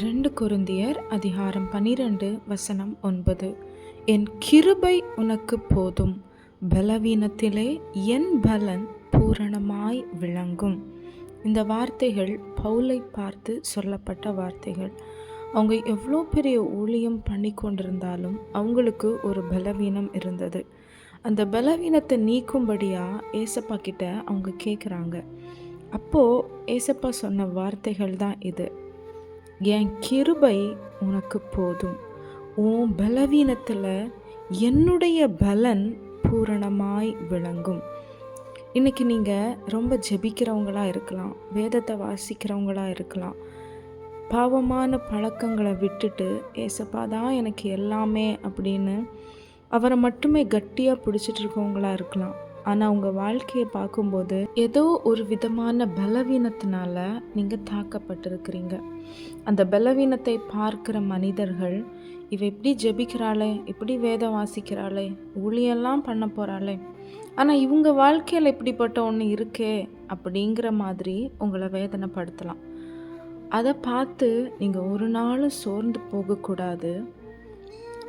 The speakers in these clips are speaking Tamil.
ரெண்டு குருந்தியர் அதிகாரம் பனிரெண்டு வசனம் ஒன்பது. என் கிருபை உனக்கு போதும். பலவீனத்திலே என் பலன் பூரணமாய் விளங்கும். இந்த வார்த்தைகள் பவுலை பார்த்து சொல்லப்பட்ட வார்த்தைகள். அவங்க எவ்வளோ பெரிய ஊழியம் பண்ணி கொண்டிருந்தாலும் அவங்களுக்கு ஒரு பலவீனம் இருந்தது. அந்த பலவீனத்தை நீக்கும்படியாக ஏசப்பா கிட்ட அவங்க கேட்குறாங்க அப்போது ஏசப்பா சொன்ன வார்த்தைகள் தான் இது. என் கிருபை உனக்கு போதும். உன் பலவீனத்தில் என்னுடைய பலன் பூரணமாய் விளங்கும். இன்றைக்கி நீங்கள் ரொம்ப ஜெபிக்கிறவங்களாக இருக்கலாம் வேதத்தை வாசிக்கிறவங்களாக இருக்கலாம். பாவமான பழக்கங்களை விட்டுட்டு ஏசப்பா தான் எனக்கு எல்லாமே அப்படின்னு அவரை மட்டுமே கட்டியாக பிடிச்சிட்டு இருக்கவங்களாக இருக்கலாம். ஆனால் உங்கள் வாழ்க்கையை பார்க்கும்போது ஏதோ ஒரு விதமான பலவீனத்தினால நீங்கள் தாக்கப்பட்டிருக்கிறீங்க. அந்த பலவீனத்தை பார்க்கிற மனிதர்கள் இவ எப்படி ஜெபிக்கிறாளே எப்படி வேதம் வாசிக்கிறாளே ஊழியெல்லாம் பண்ண போகிறாளே ஆனால் இவங்க வாழ்க்கையில் இப்படிப்பட்ட ஒன்று இருக்கே அப்படிங்கிற மாதிரி உங்களை வேதனைப்படுத்தலாம். அதை பார்த்து நீங்கள் ஒரு நாளும் சோர்ந்து போகக்கூடாது.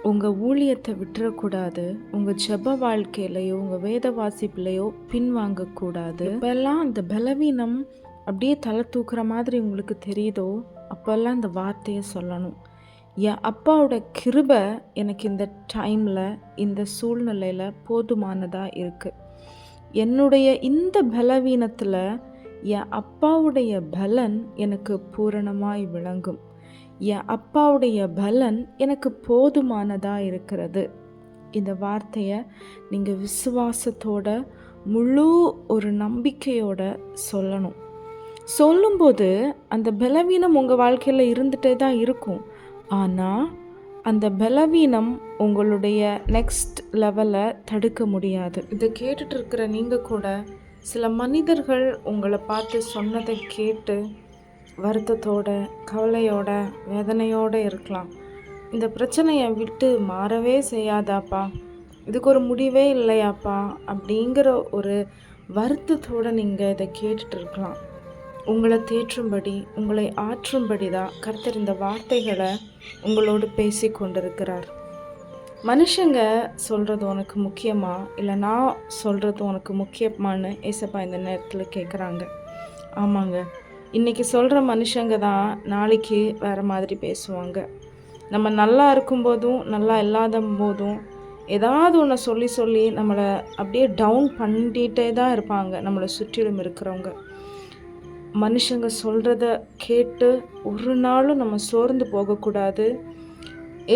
உங்கள் ஊழியத்தை விட்டுறக்கூடாது. உங்கள் ஜெப வாழ்க்கையிலையோ உங்கள் வேத வாசிப்புலையோ பின்வாங்கக்கூடாது. இப்போல்லாம் அந்த பலவீனம் அப்படியே தலை தூக்குற மாதிரி உங்களுக்கு தெரியுதோ அப்போல்லாம் இந்த வார்த்தையை சொல்லணும். என் அப்பாவோட கிருபை எனக்கு இந்த டைமில் இந்த சூழ்நிலையில் போதுமானதாக இருக்குது என்னுடைய இந்த பலவீனத்தில் என் அப்பாவுடைய பலன் எனக்கு பூரணமாய் விளங்கும். என் அப்பாவுடைய பலன் எனக்கு போதுமானதாக இருக்கிறது. இந்த வார்த்தையை நீங்கள் விசுவாசத்தோட முழு ஒரு நம்பிக்கையோட சொல்லணும். சொல்லும்போது அந்த பலவீனம் உங்கள் வாழ்க்கையில் இருந்துகிட்டே தான் இருக்கும். ஆனால் அந்த பலவீனம் உங்களுடைய நெக்ஸ்ட் லெவலை தடுக்க முடியாது. இதை கேட்டுட்டு இருக்கிற நீங்கள் கூட சில மனிதர்கள் உங்களை பார்த்து சொன்னதை கேட்டு வருத்தத்தோட கவலையோட வேதனையோடு இருக்கலாம். இந்த பிரச்சனையை விட்டு மாறவே செய்யாதாப்பா. இதுக்கு ஒரு முடிவே இல்லையாப்பா அப்படிங்கிற ஒரு வருத்தத்தோடு நீங்கள் இதை கேட்டுட்டு இருக்கலாம். உங்களை தேற்றும்படி உங்களை ஆற்றும்படி தான் கர்த்தர் இந்த வார்த்தைகளை உங்களோடு பேசி கொண்டிருக்கிறார். மனுஷங்க சொல்கிறது உனக்கு முக்கியமா? இல்லை நான் சொல்கிறது உனக்கு முக்கியமானு ஏசப்பா இந்த நேரத்தில் கேட்குறாங்க ஆமாங்க. இன்றைக்கி சொல்கிற மனுஷங்க தான் நாளைக்கு வேறு மாதிரி பேசுவாங்க. நம்ம நல்லா இருக்கும்போதும் நல்லா இல்லாத போதும் ஏதாவது ஒன்று சொல்லி சொல்லி நம்மளை அப்படியே டவுன் பண்ணிகிட்டே தான் இருப்பாங்க நம்மளை சுற்றிலும் இருக்கிறவங்க. மனுஷங்க சொல்கிறத கேட்டு ஒரு நாளும் நம்ம சோர்ந்து போகக்கூடாது.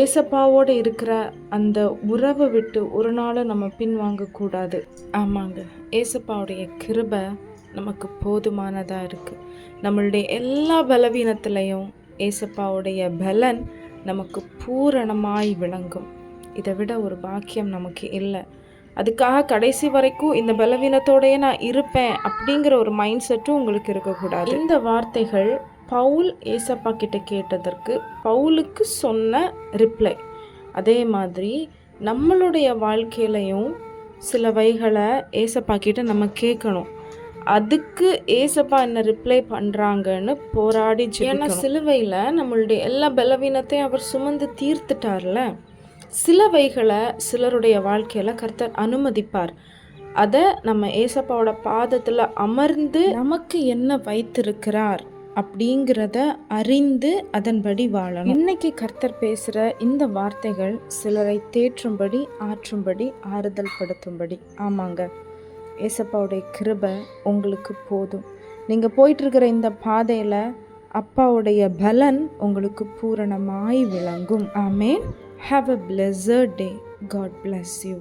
ஏசப்பாவோடு இருக்கிற அந்த உறவை விட்டு ஒரு நாளும் நம்ம பின்வாங்கக்கூடாது. ஆமாங்க ஏசப்பாவுடைய கிருபை நமக்கு போதுமானதாக இருக்குது நம்மளுடைய எல்லா பலவீனத்துலேயும் ஏசப்பாவுடைய பலன் நமக்கு பூரணமாய் விளங்கும். இதை விட ஒரு பாக்கியம் நமக்கு இல்லை. அதுக்காக கடைசி வரைக்கும் இந்த பலவீனத்தோடையே நான் இருப்பேன் அப்படிங்கிற ஒரு மைண்ட் செட்டும் உங்களுக்கு இருக்கக்கூடாது. இந்த வார்த்தைகள் பவுல் ஏசப்பா கிட்ட கேட்டதற்கு பவுலுக்கு சொன்ன ரிப்ளை அதே மாதிரி நம்மளுடைய வாழ்க்கையிலையும் சில வைகளை ஏசப்பா கிட்ட நம்ம கேட்கணும். அதுக்கு ஏசப்பா என்ன ரிப்ளை பண்ணுறாங்கன்னு போராடி ஏன்னா சிலுவையில் நம்மளுடைய எல்லா பலவீனத்தையும் அவர் சுமந்து தீர்த்துட்டார்ல. சிலவைகளை சிலருடைய வாழ்க்கையில் கர்த்தர் அனுமதிப்பார். அதை நம்ம ஏசப்பாவோட பாதத்தில் அமர்ந்து நமக்கு என்ன வைத்திருக்கிறார் அப்படிங்கிறத அறிந்து அதன்படி வாழணும். இன்னைக்கு கர்த்தர் பேசுகிற இந்த வார்த்தைகள் சிலரை தேற்றும்படி ஆற்றும்படி ஆறுதல் படுத்தும்படி ஆமாங்க. ஏசப்பாவுடைய கிருபை உங்களுக்கு போதும். நீங்கள் போயிட்டுருக்கிற இந்த பாதையில் அப்பாவுடைய பலன் உங்களுக்கு பூரணமாய் விளங்கும். Amen. Have a blessed day God bless you